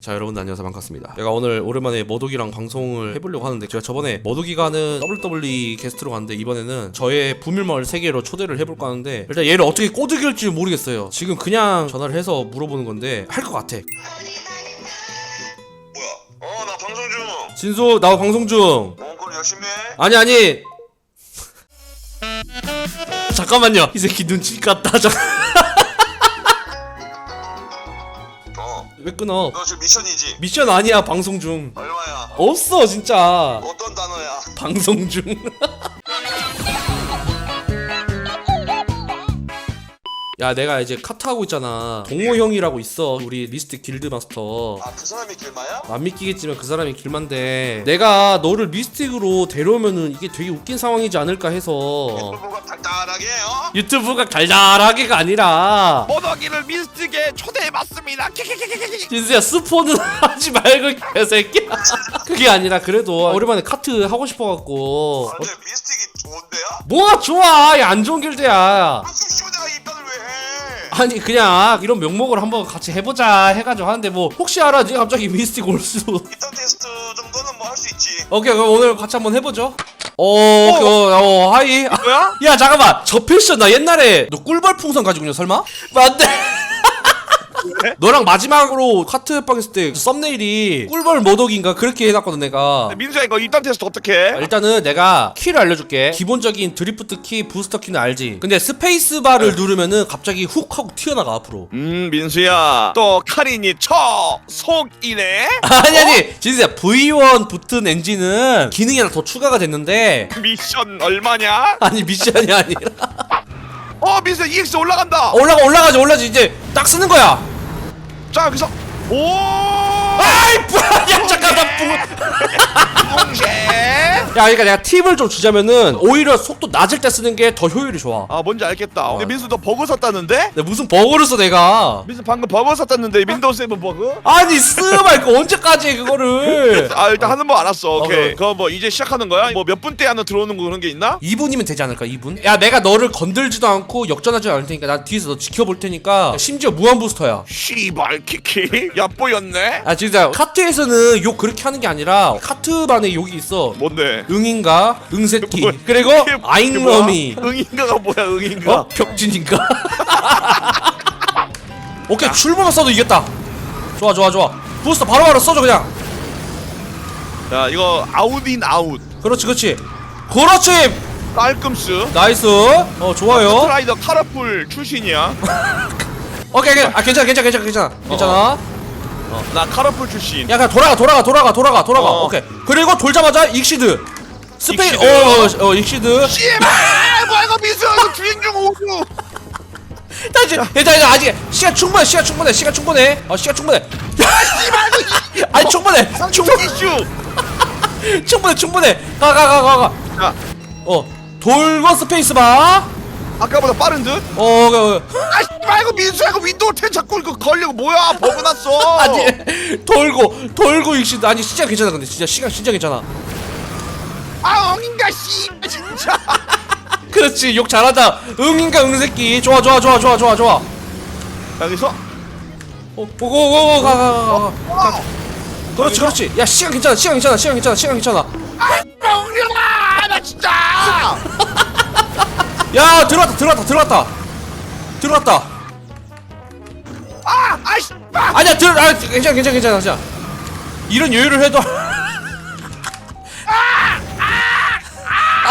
자 여러분들 안녕하세요. 반갑습니다. 제가 오늘 오랜만에 머독이랑 방송을 해보려고 하는데 제가 저번에 머독이가 하는 WWE 게스트로 갔는데 이번에는 저의 부밀마을 세계로 초대를 해볼까 하는데 일단 얘를 어떻게 꼬드길지 모르겠어요. 지금 그냥 전화를 해서 물어보는 건데 할 것 같아. 뭐야? 어, 나 방송 중. 진수 나 방송 중. 몽골 열심히 해. 아니 아니. 잠깐만요. 이 새끼 눈치 깠다. 잠깐 왜 끊어 너 지금 미션이지? 미션 아니야 방송 중 얼마야? 없어 진짜 어떤 단어야? 방송 중 야 내가 이제 카트 하고 있잖아 동호 형이라고 있어 우리 리스트 길드 마스터 아, 그 사람이 길마야? 안 믿기겠지만 그 사람이 길만데 내가 너를 미스틱으로 데려오면은 이게 되게 웃긴 상황이지 않을까 해서 유튜브가 달달하게, 어? 유튜브가 달달하게가 아니라 모더기를 미스틱에 초대해봤습니다. 키키키키키. 진수야 스포는 하지 말고 개새끼야 그게 아니라 그래도 오랜만에 카트 하고 싶어갖고 근데 미스틱이 좋은데요? 뭐가 좋아 야, 안 좋은 길드야 왜 해? 아니 그냥 이런 명목을 한번 같이 해보자 해가지고 하는데 뭐 혹시 알아? 니 갑자기 미스틱 올수. 입단 테스트 정도는 뭐 할 수 있지. 오케이 그럼 오늘 같이 한번 해보죠. 어, 어, 어 하이. 아, 뭐야? 야 잠깐만. 저 패션 나 옛날에 너 꿀벌 풍선 가지고 있냐 설마? 맞네 너랑 마지막으로 카트 협방 했을 때 썸네일이 꿀벌 모독인가 그렇게 해놨거든 내가. 민수야 이거 입단 테스트 어떻게 해? 일단은 내가 키를 알려줄게. 기본적인 드리프트 키 부스터 키는 알지? 근데 스페이스 바를 누르면은 갑자기 훅 하고 튀어나가 앞으로. 음 민수야. 또 카린이 쳐! 속이네. 아니 아니. 진짜 V1 붙은 엔진은 기능이 하나 더 추가가 됐는데. 미션 얼마냐? 아니 미션이 아니라. 어 민수야 EX 올라간다. 올라가 올라가지 올라가지 이제 딱 쓰는 거야 자 여기서 오. 아이 뭐야 야 잠깐 나 부... 동시에. 야 그러니까 내가 팁을 좀 주자면은 오히려 속도 낮을 때 쓰는 게 더 효율이 좋아 아 뭔지 알겠다. 근데 민수 너 버그 샀다는데? 내가 무슨 버거를 써 내가 민수 방금 버그 샀다는데 윈도우 7 버그? 아니 쓰말 그 언제까지 해 그거를 아 일단 하는 거 알았어. 오케이. 그래. 그거 뭐 이제 시작하는 거야? 뭐 몇 분대 안에 들어오는 거 그런 게 있나? 2분이면 되지 않을까 2분? 야 내가 너를 건들지도 않고 역전하지 않을 테니까 난 뒤에서 너 지켜볼 테니까 심지어 무한 부스터야 씨발 키키 얕보였네. 아 진짜 카트에서는 욕 그렇게 하는 게 아니라 카트반에 욕이 있어. 뭔데? 응인가? 응새끼. 뭐야? 그리고 그게- 그게 뭐야? 아잉러미. 응인가가 뭐야? 응인가? 어? 벽진인가? 오케이 출발만 써도 이겼다. 좋아 좋아 좋아. 부스터 바로바로 써줘 그냥. 자 이거 아웃인 아웃. 그렇지 그렇지. 그렇지! 깔끔스. 나이스. 어 좋아요. 스트라이더 카라풀 출신이야. 오케이 오케이. 아 괜찮아 괜찮아 괜찮아 괜찮아. 괜찮아 어, 나 카라풀 출신. 야 그냥 돌아가 돌아가 돌아가 돌아가 돌아가. 어. 오케이. 그리고 돌자마자 익시드. 스페인 익시드. 어, 어, 어 익시드. 씨발! 뭐야 이거 미수 이거 주행 중 오수. 다시 괜찮아 괜찮아 아직 시간 충분해 시간 충분해 시간 충분해. 어 시간 충분해. 아니 충분해. 충, 충 이슈. 충분해 충분해. 가 가 가 가가. 자. 어 돌고 스페이스바 아까보다 빠른 듯? 어 어, 어. 아 씨발 이거 민수야 이거 윈도우 10 자꾸 이거 걸리고 뭐야? 버그 났어. 아니 돌고 돌고 익시드 아니 진짜 괜찮아 근데. 진짜 시간 진짜 괜찮아. 아 엉인가 씨발 진짜. 그렇지. 욕 잘한다 응인가 응새끼. 좋아 좋아 좋아 좋아 좋아 좋아. 여기서? 어, 오고고고 가가가 가. 그렇지 그렇지. 야 시간 괜찮아 시간 괜찮아 시간 괜찮아 시간 괜찮아. 엉이라 나 진짜 야 들어왔다 들어왔다 들어왔다. 들어왔다. 아 아이씨 아, 아니야 들 아, 괜찮아 괜찮아 괜찮아 괜찮아. 이런 여유를 해도.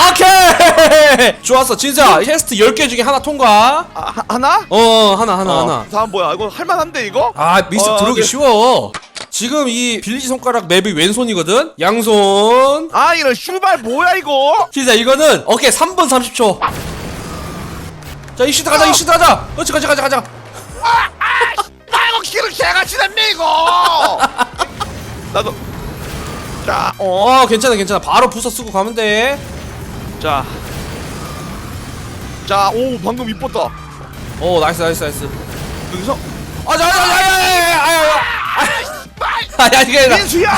오케이! 좋았어 진짜. 테스트 10개 중에 하나 통과. 아 하- 하나? 어 하나 하나 어, 하나. 다음 뭐야? 이거 할만한데 이거? 아 미스 어, 들어오기 네. 쉬워. 지금 이 빌리지 손가락 맵이 왼손이거든? 양손. 아 이런 슈발 뭐야 이거? 진짜 이거는 오케이 3분 30초 자 이시드 가자 이시드 가자 그렇지 가자 가자 가자 아 이거 키를 개같이 냈네 이거 나도 자, 어, 어 괜찮아 괜찮아 바로 부서 쓰고 가면 돼 자, 자, 오 방금 이뻤다. 오 나이스 나이스 나이스 여기서 아자 아자 아자 아자 아니 아니 아니 민수야.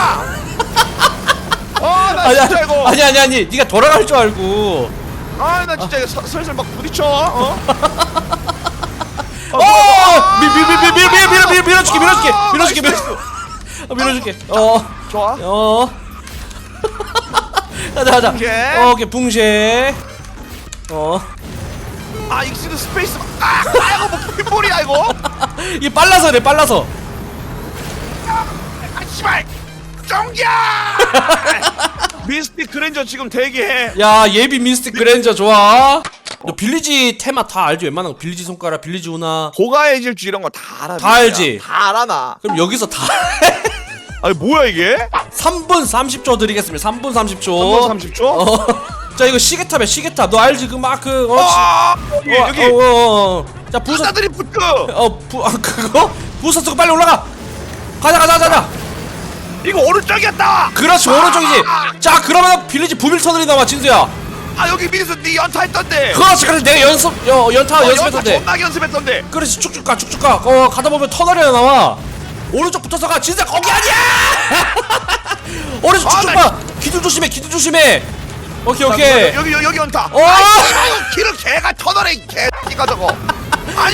아나 아니 진짜 이거, 아니 아니 아니 네가 돌아갈 줄 알고 아 나 진짜 이거 서- 슬슬 막 부딪혀. 어? 어 밀 밀 밀 밀 밀 밀 밀어줄게 밀어줄게 아, 밀어줄게 나이스. 밀어줄게 어, 밀어줄게 어 좋아 어. 가자 가자. 붕쉐. 어, 오케이 붕쉐. 어. 아 익시드 스페이스 아 아이고 뭐 핏볼이야 이거 이게 빨라서 그래 빨라서. 아 씨발 정겨 미스틱 그랜저 지금 대기해 야 예비 미스틱 그랜저 좋아. 너 빌리지 테마 다 알지? 웬만한 거 빌리지 손가락, 빌리지 우나. 고가의 질주 이런 거 다 알아 다 알지? 다 알아 나 그럼 여기서 다 아니 뭐야 이게 3분 30초 드리겠습니다. 3분 30초. 3분 30초 어. 자 이거 시계탑이야 시계탑. 너 알지? 그막그 어. 아 여기 어, 여기 어, 어, 어. 자 부서 부사들이 붙고 어 부, 아 그거 부서 쓰고 빨리 올라가. 가자 가자 가자. 이거 오른쪽이었다! 그렇지 오른쪽이지. 자 그러면 빌리지 부밀 터널이 나와 진수야. 아 여기 민수 네 연타했던데. 그렇지 그래서 내가 연습 여, 연타 어, 연습했던데. 존나 연습했던데. 그렇지 쭉쭉 가 쭉쭉 가 어 가다 보면 터널이 하나 나와. 오른쪽 붙어서 가 진짜 거기 아니야! 오른쪽 아, 쭉쭉 나- 가 기둥 조심해 기둥 조심해. 오케이 오케이. 여기 여기 여기 연타. 어! 아이고 길을 개가 터널에 개가 저거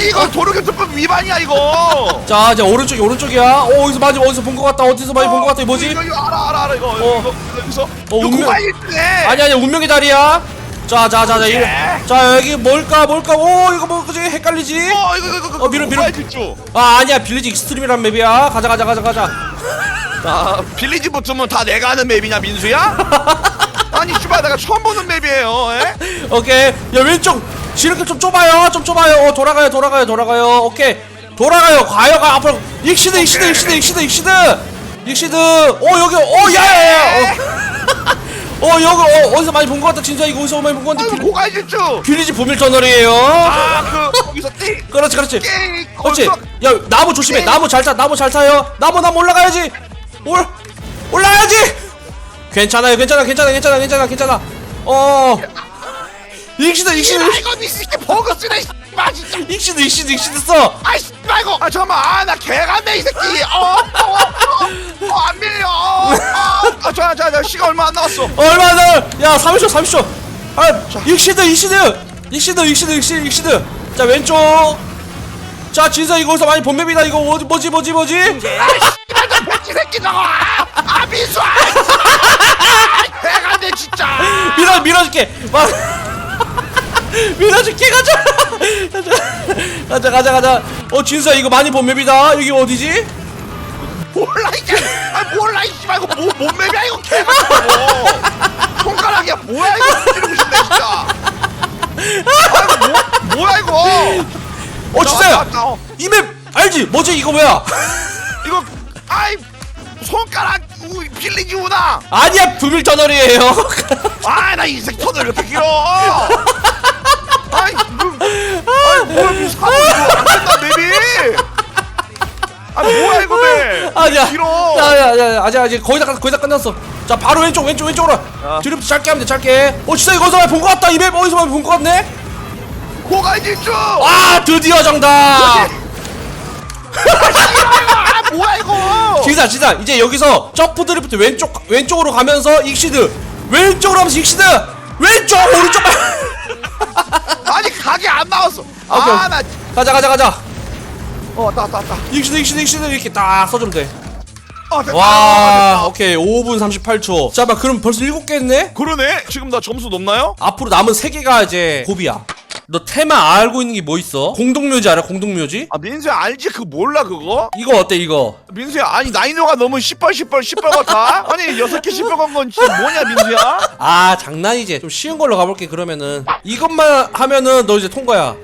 이거 도로교통법 위반이야 이거. 자 이제 오른쪽이 오른쪽이야. 어 어디서 많이 어디서 본 것 같다. 어디서 많이 본 것 같다. 이거 뭐지? 이거, 이거 알아 알아 알아 이거. 어. 이거 여기서. 어, 운명- 일등해 아니 아니 운명의 자리야. 자자자자 이 자 여기 뭘까 뭘까? 오 이거 뭐 그지? 헷갈리지? 어 이거 이거 이거 어, 밀어, 밀어. 질주 아 아니야. 빌리지 익스트림이란 맵이야. 가자 가자 가자 가자. 아 빌리지 붙으면 다 내가 아는 맵이냐 민수야? 아니 씨발 내가 처음 보는 맵이에요 에? 오케이. 야 왼쪽 지름길 좀 좁아요. 좀 좁아요. 어 돌아가요 돌아가요 돌아가요. 오케이. 돌아가요. 가요 가 앞으로. 익시드 익시드 익시드 익시드 익시드. 익시드. 어 여기 어 야야야. 어, 어 여기 어 어디서 많이 본 것 같다 진짜. 이거 어디서 많이 본것 같은데 아이고 빌, 고가의 질주 빌리지 부밀 터널이에요. 아그 거기서 띠 그렇지 그렇지. 띠 그렇지. 야 나무 조심해. 나무 잘타 나무 잘 타요. 나무 나무 올라가야지. 올 올라가야지. 괜찮아요 괜찮아 괜찮아 괜찮아 괜찮아 괜찮아. 어 익시드 익시드 아 이거 미스게 버거 쓰네 씨발 진짜. 익시드 익시드 익시드 써. 아이 씨발 이거 아 잠깐만. 아나 개간네 이 새끼. 어어어안 밀려. 어자자자 시간 얼마 안 남았어. 얼마 나 야 30초 30초. 아 익시드 익시드 익시드 익시드 익시드 익시드 자 왼쪽. 자 진서 이거 어디서 많이 본 맵이다 이거. 뭐지 뭐지 뭐지? 아이 씨발 저 백지 새끼 저거 아, 아 민수 아 개간네 진짜. 밀어 밀어줄게. 막 밀어줄게 가자. 가자 가자 가자. 어 진서 이거 많이 본 맵이다. 여기 어디지? 몰라 이게. 아 몰라 이 씨발. 이거 뭐, 뭔 맵이야 이거 개같은 손가락이야. 뭐야 이거? 찌르고 싶네 진짜. 아 이거 뭐, 뭐야 이거? 어 진짜야. 이 맵 알지? 뭐지? 이거 뭐야? 이거 아이 손가락 우, 빌리지 우나 아니야 부밀 터널이에요. 아나 이 새끼 손을 이렇게 길어 아이 뭐, 아이 뭐야 미스카고 이거 안 된다 맵이 아 뭐야 이거 맵 아니야. 길어? 야야야 아직 아직 거의 다 끝- 거의 다 끝났어. 자 바로 왼쪽 왼쪽 왼쪽으로. 아. 드리프트 짧게 하면 돼 짧게. 어 진짜 이거 어디서 많이 본것 같다. 이맵 어디서 많이 본것 같네? 고가 질주! 아 드디어 정답. 아 뭐야 이거? 진짜 진짜. 이제 여기서 점프 드리프트 왼쪽 왼쪽으로 가면서 익시드. 왼쪽으로 하면서 익시드. 왼쪽 오른쪽 각이 안 나왔어 오케이. 아 나 가자 가자 가자 어, 왔다, 왔다, 왔다. 익시드 익시드 익시드 이렇게 딱 써주면 어, 됐다. 돼와 아, 됐다. 오케이 5분 38초 잠깐 그럼 벌써 7개 했네 그러네. 지금 나 점수 높나요? 앞으로 남은 3개가 이제 고비야 너 테마 알고 있는 게 뭐 있어? 공동묘지 알아 공동묘지? 아, 민수야, 알지? 그거 몰라, 그거? 이거 어때 이거 민수야, 아니, 난이도가 너무 시뻘, 시뻘, 시뻘 같아? 아니, 여섯 개 시뻘 간건 진짜 뭐냐, 민수야? 아 장난이지 좀 쉬운 걸로 가볼게 그러면은 이것만 하면은 너 이제 통과야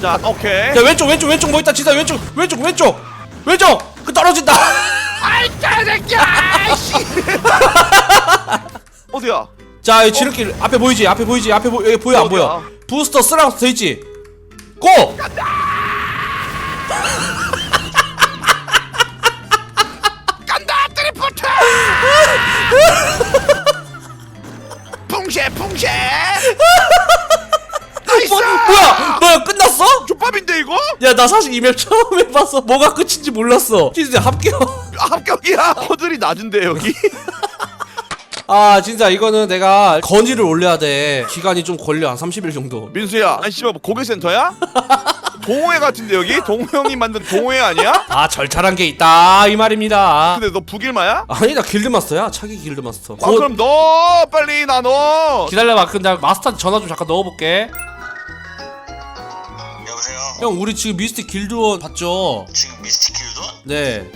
자, 오케이. 야 왼쪽 왼쪽 왼쪽 뭐 있다 진짜 왼쪽 왼쪽 왼쪽 왼쪽 그 떨어진다 아이, 개새끼야! 아이씨! 어디야? 자 이 지름길 앞에 보이지 앞에 보이지 앞에 보 여기 보여 안 보여 어디야? 부스터 쓰라고 돼 있지 고 간다, 풍쉐! 나이스! 뭐, 뭐야 뭐야 끝났어? 족밥인데, 이거? 야 나 사실 이 맵 처음 해봐서 뭐가 끝인지 몰랐어 진짜 합격 합격이야. 허들이 낮은데, 여기? 아 진짜 이거는 내가 건의를 올려야 돼 기간이 좀 걸려 한 30일 정도 민수야, 아니, 씨발, 뭐 고객센터야? 동호회 같은데 여기? 동호 형님 만든 동호회 아니야? 아 절차란 게 있다 이 말입니다 근데 너 북일마야? 아니 나 길드마스터야 차기 길드마스터 아 곧 그럼 너 빨리 나 너. 기다려봐 근데 마스터한테 전화 좀 잠깐 넣어볼게 여보세요 형 우리 지금 미스틱 길드원 봤죠? 지금 미스틱 길드원? 네.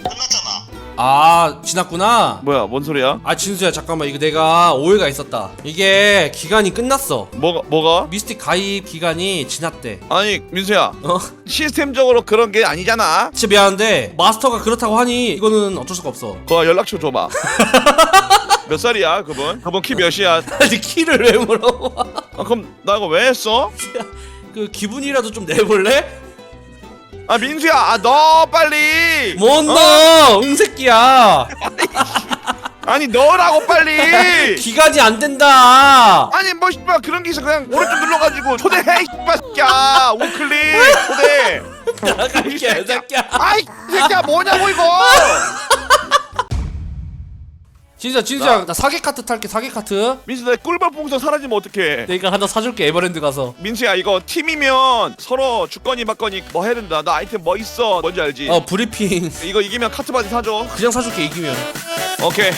아 지났구나. 뭐야 뭔 소리야? 아 진수야 잠깐만 이거 내가 오해가 있었다. 이게 기간이 끝났어. 뭐가 뭐가? 미스틱 가입 기간이 지났대. 아니 민수야 어? 시스템적으로 그런 게 아니잖아. 진짜 미안한데 마스터가 그렇다고 하니 이거는 어쩔 수가 없어. 그거 연락처 줘봐. 몇 살이야 그분? 그분 키 몇이야? 아니 키를 왜 물어봐? 아, 그럼 나 이거 왜 했어? 그 기분이라도 좀 내볼래? 아 민수야 아 너 빨리. 뭔 어? 너? 응새끼야. 아니 너라고 빨리. 기간이 안 된다. 아니 뭐 씨발 그런 게 있어 그냥 오른쪽 눌러가지고 초대해 씨발 새끼야 우클릭 초대. 나갈게 새끼야. 아이 새끼야 뭐냐고 이거. 진수야 진수야 나 사기 카트 탈게 사기 카트. 민수 내 꿀벌 풍선 사라지면 어떡해? 내가 하나 사줄게 에버랜드 가서. 민수야 이거 팀이면 서로 주거니 받거니 뭐 해야 된다. 나 아이템 뭐 있어? 뭔지 알지? 어 브리핑 이거 이기면 카트 바디 사줘. 그냥 사줄게 이기면. 오케이.